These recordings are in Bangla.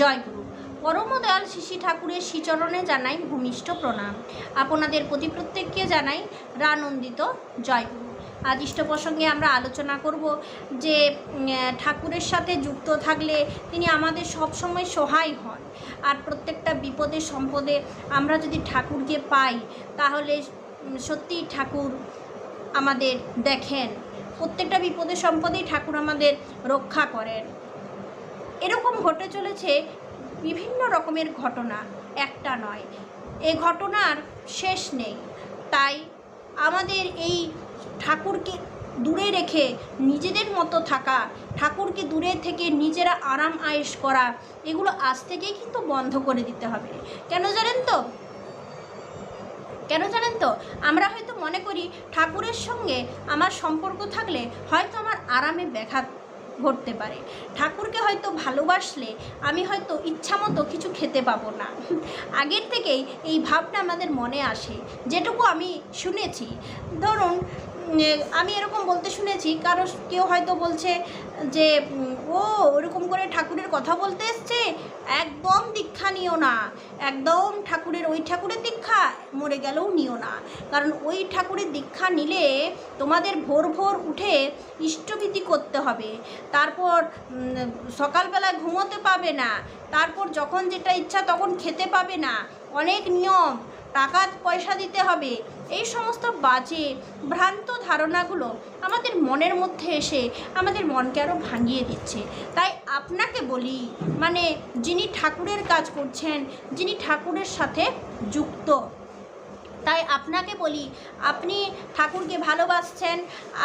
জয়গুরু। পরম দয়াল শিশি ঠাকুরের শ্রীচরণে জানাই ভূমিষ্ঠ প্রণাম। আপনাদের প্রতি প্রত্যেককে জানাই রানন্দিত জয়গুরু। আজ ইষ্ট প্রসঙ্গে আমরা আলোচনা করব যে ঠাকুরের সাথে যুক্ত থাকলে তিনি আমাদের সবসময় সহায় হন। আর প্রত্যেকটা বিপদে সম্পদে আমরা যদি ঠাকুরকে পাই, তাহলে সত্যিই ঠাকুর আমাদের দেখেন। প্রত্যেকটা বিপদে সম্পদেই ঠাকুর আমাদের রক্ষা করেন। এরকম ঘটে চলেছে বিভিন্ন রকমের ঘটনা, একটা নয়। এ ঘটনার শেষ নেই। তাই আমাদের এই ঠাকুরকে দূরে রেখে নিজেদের মতো থাকা, ঠাকুরকে দূরে থেকে নিজেরা আরাম আয়েশ করা, এগুলো আজ থেকেই কিন্তু বন্ধ করে দিতে হবে। কেন জানেন তো? কেন জানেন তো? আমরা হয়তো মনে করি ঠাকুরের সঙ্গে আমার সম্পর্ক থাকলে হয়তো আমার আরামে ব্যাঘাত ঘটতে পারে। ঠাকুরকে হয়তো ভালোবাসলে আমি হয়তো ইচ্ছামতো কিছু খেতে পাবো না। আগের থেকেই এই ভাবটা আমাদের মনে আসে। যেটুকু আমি শুনেছি, ধরুন আমি এরকম বলতে শুনেছি, কারও কেউ হয়তো বলছে যে ও, ওরকম করে ঠাকুরের কথা বলতে এসছে? একদম দীক্ষা নিও না। একদম ঠাকুরের ওই ঠাকুরের দীক্ষা, মরে গেলেও নিও না। কারণ ওই ঠাকুরের দীক্ষা নিলে তোমাদের ভোর ভোর উঠে ইষ্টবিধি করতে হবে। তারপর সকালবেলা ঘুমোতে পাবে না। তারপর যখন যেটা ইচ্ছা তখন খেতে পাবে না। অনেক নিয়ম। টাকা পয়সা দিতে হবে। এই সমস্ত বাজে, ভ্রান্ত ধারণাগুলো আমাদের মনের মধ্যে এসে আমাদের মনকে আরও ভাঙিয়ে দিচ্ছে। তাই আপনাকে বলি মানে যিনি ঠাকুরের কাজ করছেন, যিনি ঠাকুরের সাথে যুক্ত তাই আপনাকে বলি, আপনি ঠাকুরকে ভালোবাসছেন,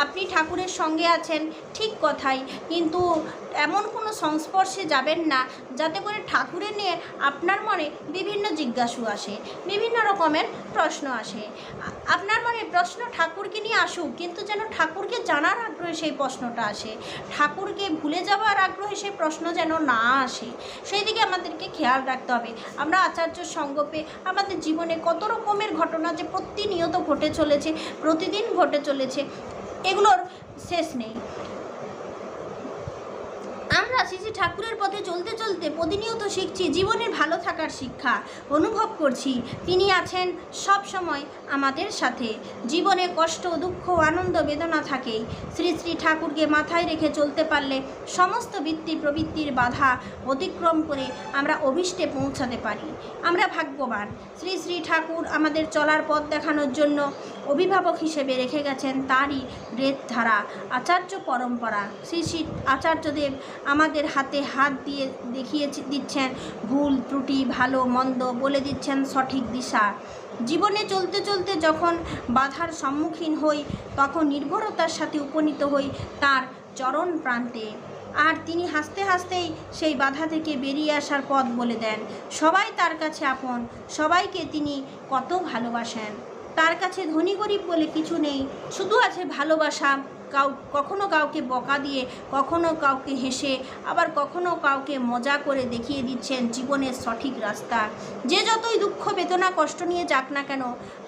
আপনি ঠাকুরের সঙ্গে আছেন, ঠিক কথাই। কিন্তু এমন কোনো সংস্পর্শে যাবেন না, যাতে করে ঠাকুরের নিয়ে আপনার মনে বিভিন্ন জিজ্ঞাসু আসে, বিভিন্ন রকমের প্রশ্ন আসে। আপনার মনে প্রশ্ন ঠাকুরকে নিয়ে আসুক, কিন্তু যেন ঠাকুরকে জানার আগ্রহে সেই প্রশ্নটা আসে। ঠাকুরকে ভুলে যাওয়ার আগ্রহে সেই প্রশ্ন যেন না আসে। সেই দিকে আমাদেরকে খেয়াল রাখতে হবে। আমরা আচার্য সঙ্গ পেয়ে আমাদের জীবনে কত রকমের ঘটনা যে প্রতিনিয়ত ঘটে চলেছে প্রতিদিন ঘটে চলেছে এগুলোর শেষ নেই। আমরা শ্রী শ্রী ঠাকুরের পথে চলতে চলতে প্রতিনিয়ত শিখছি জীবনের ভালো থাকার শিক্ষা অনুভব করছি। তিনি আছেন সব সময় আমাদের সাথে। জীবনে কষ্ট, দুঃখ, আনন্দ, বেদনা থাকেই। শ্রী শ্রী ঠাকুরকে মাথায় রেখে চলতে পারলে সমস্ত বৃত্তি প্রবৃত্তির বাধা অতিক্রম করে আমরা অভিষ্টে পৌঁছাতে পারি। আমরা ভাগ্যবান। শ্রী শ্রী ঠাকুর আমাদের চলার পথ দেখানোর জন্য অভিভাবক হিসেবে রেখে গেছেন তারই রেত ধারা আচার্য পরম্পরা। শ্রী শ্রী আচার্যদেব আমাদের হাতে হাত দিয়ে দেখিয়ে দিচ্ছেন ভুল, ত্রুটি, ভালো, মন্দ বলে দিচ্ছেন সঠিক দিশা। জীবনে চলতে চলতে যখন বাধার সম্মুখীন হই, তখন নির্ভরতার সাথে উপনীত হই তার চরণ প্রান্তে। আর তিনি হাসতে হাসতেই সেই বাধা থেকে বেরিয়ে আসার পথ বলে দেন। সবাই তার কাছে আপন, সবাইকে তিনি কত ভালোবাসেন। তার কাছে ধনী গরিব বলে কিছু নেই, শুধু আছে ভালোবাসা কাউ কখনও কাউকে বকা দিয়ে কখনও কাউকে হেসে, আবার কখনও কাউকে মজা করে দেখিয়ে দিচ্ছেন জীবনের সঠিক রাস্তা। যে যতই দুঃখ, বেদনা, কষ্ট নিয়ে যাক না কেন,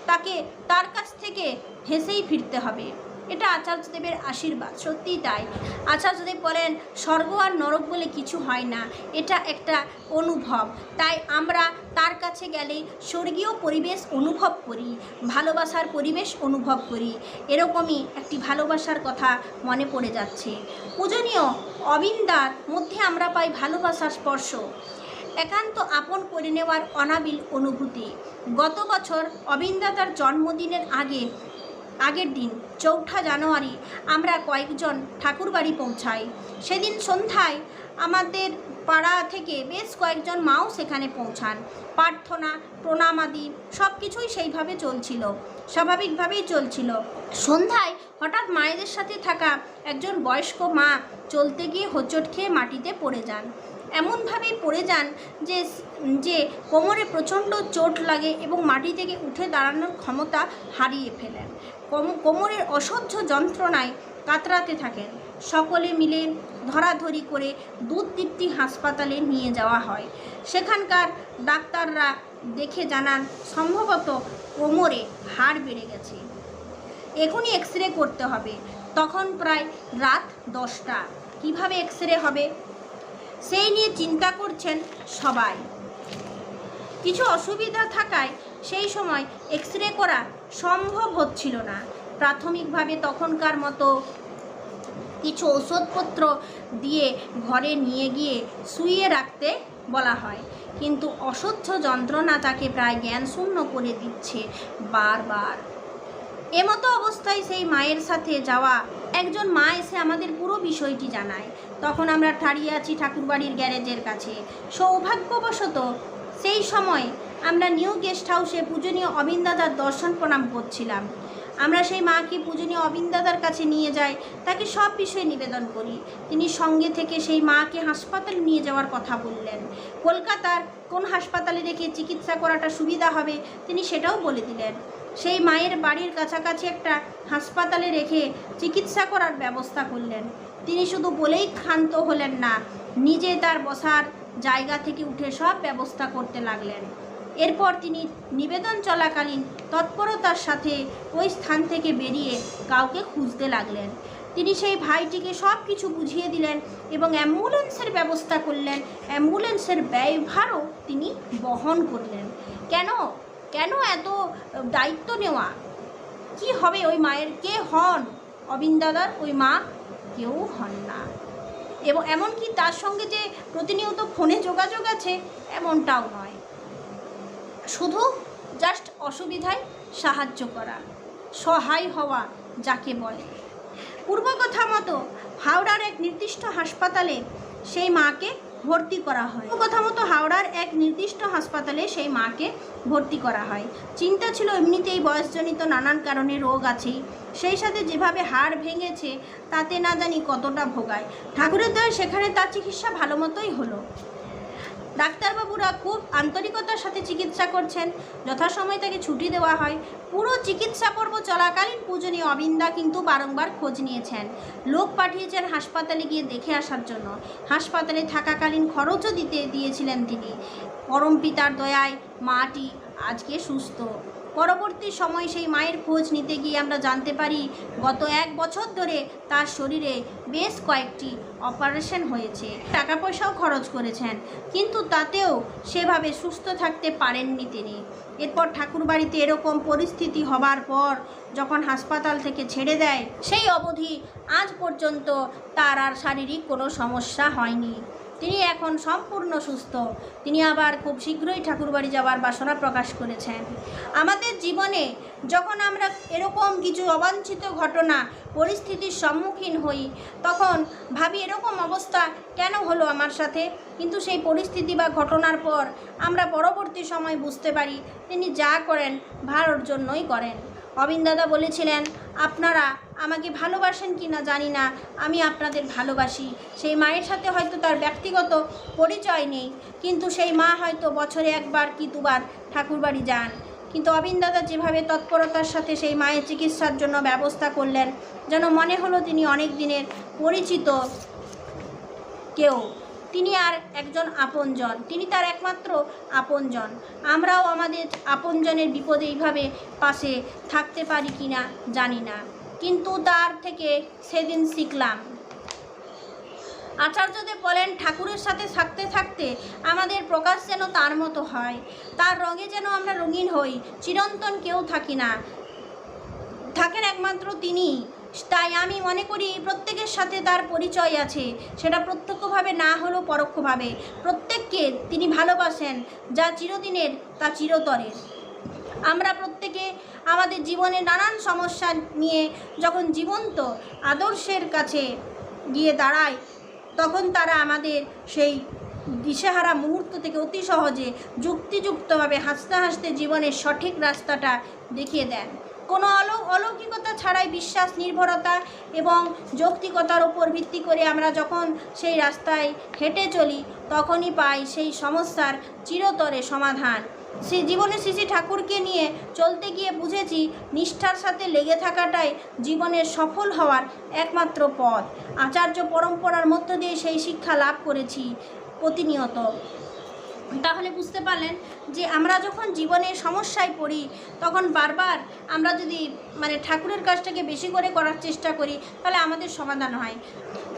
তাকে, তার কাছ থেকে হেসেই ফিরতে হবে। এটা আচার্যদেবের আশীর্বাদ, সত্যিই তাই। আচার্যদেব বলেন, স্বর্গ আর নরক বলে কিছু হয় না, এটা একটা অনুভব। তাই আমরা তার কাছে গেলে স্বর্গীয় পরিবেশ অনুভব করি, ভালোবাসার পরিবেশ অনুভব করি। এরকমই একটি ভালোবাসার কথা মনে পড়ে যাচ্ছে। পূজনীয়, অবিন্দার মধ্যে আমরা পাই ভালোবাসার স্পর্শ। একান্ত আপন করে নেওয়ার অনাবিল অনুভূতি। গত বছর অবিন্দা তার জন্মদিনের আগে আগের দিন চৌঠা জানুয়ারি আমরা কয়েকজন ঠাকুরবাড়ি পৌঁছাই। সেদিন সন্ধ্যায় আমাদের পাড়া থেকে বেশ কয়েকজন মাও সেখানে পৌঁছান। প্রার্থনা, প্রণামাদি সব কিছুই সেইভাবে চলছিল, স্বাভাবিকভাবেই চলছিল। সন্ধ্যায় হঠাৎ মায়েদের সাথে থাকা একজন বয়স্ক মা চলতে গিয়ে হোঁচট খেয়ে মাটিতে পড়ে যান। এমনভাবেই পড়ে যান যে যে কোমরে প্রচণ্ড চোট লাগে এবং মাটি থেকে উঠে দাঁড়ানোর ক্ষমতা হারিয়ে ফেলেন। কোমরের অসহ্য যন্ত্রণায় কাতরাতে থাকেন। সকলে মিলে ধরাধরি করে দুধ দীপ্তি হাসপাতালে নিয়ে যাওয়া হয়। সেখানকার ডাক্তাররা দেখে জানান, সম্ভবত কোমরে হাড় বেড়ে গেছে। এখনই এক্স রে করতে হবে। তখন প্রায় রাত দশটা। কীভাবে এক্স হবে? সেই নিয়ে চিন্তা করছেন সবাই। কিছু অসুবিধা থাকায় সেই সময় এক্স করা সম্ভব হচ্ছিল না। প্রাথমিকভাবে তখনকার মতো কিছু ওষুধপত্র দিয়ে ঘরে নিয়ে গিয়ে শুইয়ে রাখতে বলা হয়। কিন্তু অসহ্য যন্ত্রণা তাকে প্রায় জ্ঞানশূন্য করে দিচ্ছে বারবার। এমতো অবস্থায় সেই মায়ের সাথে যাওয়া, একজন মা এসে আমাদের পুরো বিষয়টি জানায়। তখন আমরা দাঁড়িয়ে আছি ঠাকুরবাড়ির গ্যারেজের কাছে। সৌভাগ্যবশত সেই সময় আমরা নিউ গেস্ট হাউসে পূজনীয় অবিন দাদার দর্শন প্রণাম করছিলাম। আমরা সেই মাকে পূজনীয় অবিন দাদার কাছে নিয়ে যাই, তাকে সব বিষয়ে নিবেদন করি। তিনি সঙ্গে থেকে সেই মাকে হাসপাতালে নিয়ে যাওয়ার কথা বললেন। কলকাতার কোন হাসপাতালে রেখে চিকিৎসা করাটা সুবিধা হবে? তিনি সেটাও বলে দিলেন। সেই মায়ের বাড়ির কাছাকাছি একটা হাসপাতালে রেখে চিকিৎসা করার ব্যবস্থা করলেন। তিনি শুধু বলেই ক্ষান্ত হলেন না, নিজে তার বসার জায়গা থেকে উঠে সব ব্যবস্থা করতে লাগলেন। এরপর তিনি নিবেদন চলাকালীন তৎপরতার সাথে ওই স্থান থেকে বেরিয়ে কাউকে খুঁজতে লাগলেন। তিনি সেই ভাইটিকে সব কিছু বুঝিয়ে দিলেন এবং অ্যাম্বুলেন্সের ব্যবস্থা করলেন। অ্যাম্বুলেন্সের ব্যয়ভারও তিনি বহন করলেন। কেন কেন এত দায়িত্ব নেওয়া? কি হবে ওই মায়ের? কে হন? অবিন দাদার ওই মা কেউ হন না। এবং এমনকি তার সঙ্গে যে প্রতিনিয়ত ফোনে যোগাযোগ আছে, এমনটাও নয়। শুধু জাস্ট অসুবিধায় সাহায্য করা, সহায় হওয়া যাকে বলে। পূর্বকথা মতো হাওড়ার এক নির্দিষ্ট হাসপাতালে সেই মাকে ভর্তি করা হয়। কথা মতো হাওড়ার এক নির্দিষ্ট হাসপাতালে সেই মাকে ভর্তি করা হয়। চিন্তা ছিল এমনিতেই বয়সজনিত নানান কারণে রোগ আছেই। সেই সাথে যেভাবে হাড় ভেঙেছে, তাতে না জানি কতটা ভোগায়। ঠাকুরের দয়ে, সেখানে তার চিকিৎসা ভালো মতোই হলো। ডাক্তারবাবুরা খুব আন্তরিকতার সাথে চিকিৎসা করছেন। যথাসময় তাকে ছুটি দেওয়া হয়। পুরো চিকিৎসা পর্ব চলাকালীন পূজনীয় অবিন্দা কিন্তু বারংবার খোঁজ নিয়েছেন। লোক পাঠিয়েছেন হাসপাতালে গিয়ে দেখে আসার জন্য। হাসপাতালে থাকাকালীন খরচও দিতে দিয়েছিলেন তিনি। পরম পিতার দয়ায় মাটি আজকে সুস্থ। পরবর্তী সময় সেই মায়ের খোঁজ নিতে গিয়ে আমরা জানতে পারি, গত এক বছর ধরে তার শরীরে বেশ কয়েকটি অপারেশন হয়েছে। টাকা পয়সাও খরচ করেছেন, কিন্তু তাতেও সেভাবে সুস্থ থাকতে পারেননি তিনি। এরপর ঠাকুরবাড়িতে এরকম পরিস্থিতি হবার পর যখন হাসপাতাল থেকে ছেড়ে দেয়, সেই অবধি আজ পর্যন্ত তার আর শারীরিক কোনো সমস্যা হয়নি। তিনি এখন সম্পূর্ণ সুস্থ। তিনি আবার খুব শীঘ্রই ঠাকুরবাড়ি যাওয়ার বাসনা প্রকাশ করেছেন। আমাদের জীবনে যখন আমরা এরকম কিছু অবাঞ্ছিত ঘটনা, পরিস্থিতির সম্মুখীন হই, তখন ভাবি এরকম অবস্থা কেন হলো আমার সাথে? কিন্তু সেই পরিস্থিতি বা ঘটনার পর আমরা পরবর্তী সময় বুঝতে পারি তিনি যা করেন ভালোর জন্যই করেন। অবিন দাদা বলেছিলেন, আপনারা আমাকে ভালোবাসেন কি না জানি না, আমি আপনাদের ভালোবাসি। সেই মায়ের সাথে হয়তো তার ব্যক্তিগত পরিচয় নেই, কিন্তু সেই মা হয়তো বছরে একবার কি দুবার ঠাকুরবাড়ি যান। কিন্তু অবিন দাদা যেভাবে তৎপরতার সাথে সেই মায়ের চিকিৎসার জন্য ব্যবস্থা করলেন, যেন মনে হলো তিনি অনেক দিনের পরিচিত কেউ। তিনি আর একজন আপনজন, তিনি তার একমাত্র আপনজন। আমরাও আমাদের আপনজনের বিপদে এইভাবে পাশে থাকতে পারি কি না জানি না। কিন্তু তার থেকে সেদিন শিখলাম। আচার্যদেব বলেন, ঠাকুরের সাথে থাকতে থাকতে আমাদের প্রকাশ যেন তার মতো হয়। তার রঙে যেন আমরা রঙিন হই। চিরন্তন কেউ থাকি না। থাকেন একমাত্র তিনি। তাই আমি মনে করি, প্রত্যেকের সাথে তার পরিচয় আছে। সেটা প্রত্যক্ষভাবে না হলেও পরোক্ষভাবে। প্রত্যেককে তিনি ভালোবাসেন, যা চিরদিনের, তা চিরতরের। আমরা প্রত্যেকে আমাদের জীবনে নানান সমস্যা নিয়ে যখন জীবন্ত আদর্শের কাছে গিয়ে দাঁড়ায় তখন তারা আমাদের সেই দিশেহারা মুহূর্ত থেকে অতি সহজে যুক্তিযুক্তভাবে হাসতে হাসতে জীবনের সঠিক রাস্তাটা দেখিয়ে দেন। কোনো অলৌ অলৌকিকতা ছাড়াই বিশ্বাস, নির্ভরতা এবং যৌক্তিকতার উপর ভিত্তি করে আমরা যখন সেই রাস্তায় হেঁটে চলি, তখনই পাই সেই সমস্যার চিরতরে সমাধান। সেই জীবনে শ্রী ঠাকুরকে নিয়ে চলতে গিয়ে বুঝেছি নিষ্ঠার সাথে লেগে থাকাটাই জীবনের সফল হওয়ার একমাত্র পথ। আচার্য পরম্পরার মধ্য দিয়ে সেই শিক্ষা লাভ করেছি প্রতিনিয়ত। তাহলে বুঝতে পারলেন যে আমরা যখন জীবনে সমস্যায় পড়ি, তখন বারবার আমরা যদি মানে ঠাকুরের কাজটাকে বেশি করে করার চেষ্টা করি, তাহলে আমাদের সমাধান হয়।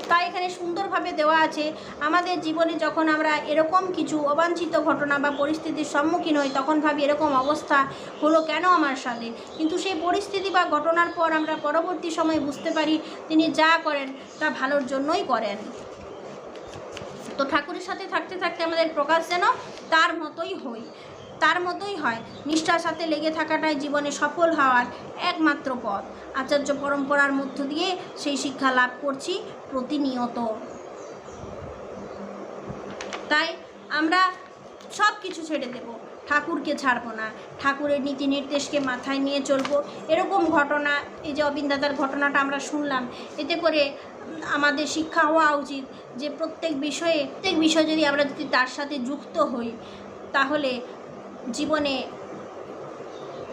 তাই এখানে সুন্দরভাবে দেওয়া আছে, আমাদের জীবনে যখন আমরা এরকম কিছু অবাঞ্ছিত ঘটনা বা পরিস্থিতির সম্মুখীন হই, তখন ভাবি এরকম অবস্থা হলো কেন আমার সাথে? কিন্তু সেই পরিস্থিতি বা ঘটনার পর আমরা পরবর্তী সময় বুঝতে পারি তিনি যা করেন তা ভালোর জন্যই করেন। তো ঠাকুরের সাথে থাকতে থাকতে আমাদের প্রকাশ যেন তার মতোই হই, তার মতোই হয়। নিষ্ঠার সাথে লেগে থাকাটাই জীবনে সফল হওয়ার একমাত্র পথ। আচার্য পরম্পরার মধ্য দিয়ে সেই শিক্ষা লাভ করছি প্রতিনিয়ত। তাই আমরা সব কিছু ছেড়ে দেব। ঠাকুরকে ছাড়বো না। ঠাকুরের নীতি নির্দেশকে মাথায় নিয়ে চলবো। এরকম ঘটনা, এই যে অবিন্দাদার ঘটনাটা আমরা শুনলাম, এতে করে আমাদের শিক্ষা হওয়া উচিত। যে প্রত্যেক বিষয়ে, প্রত্যেক বিষয় যদি আমরা যদি তার সাথে যুক্ত হই, তাহলে জীবনে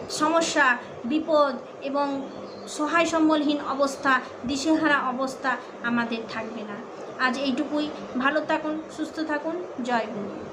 সমস্যা, বিপদ এবং সহায় সম্বলহীন অবস্থা, দিশেহারা অবস্থা আমাদের থাকবে না। আজ এইটুকুই। ভালো থাকুন, সুস্থ থাকুন। জয় গুরু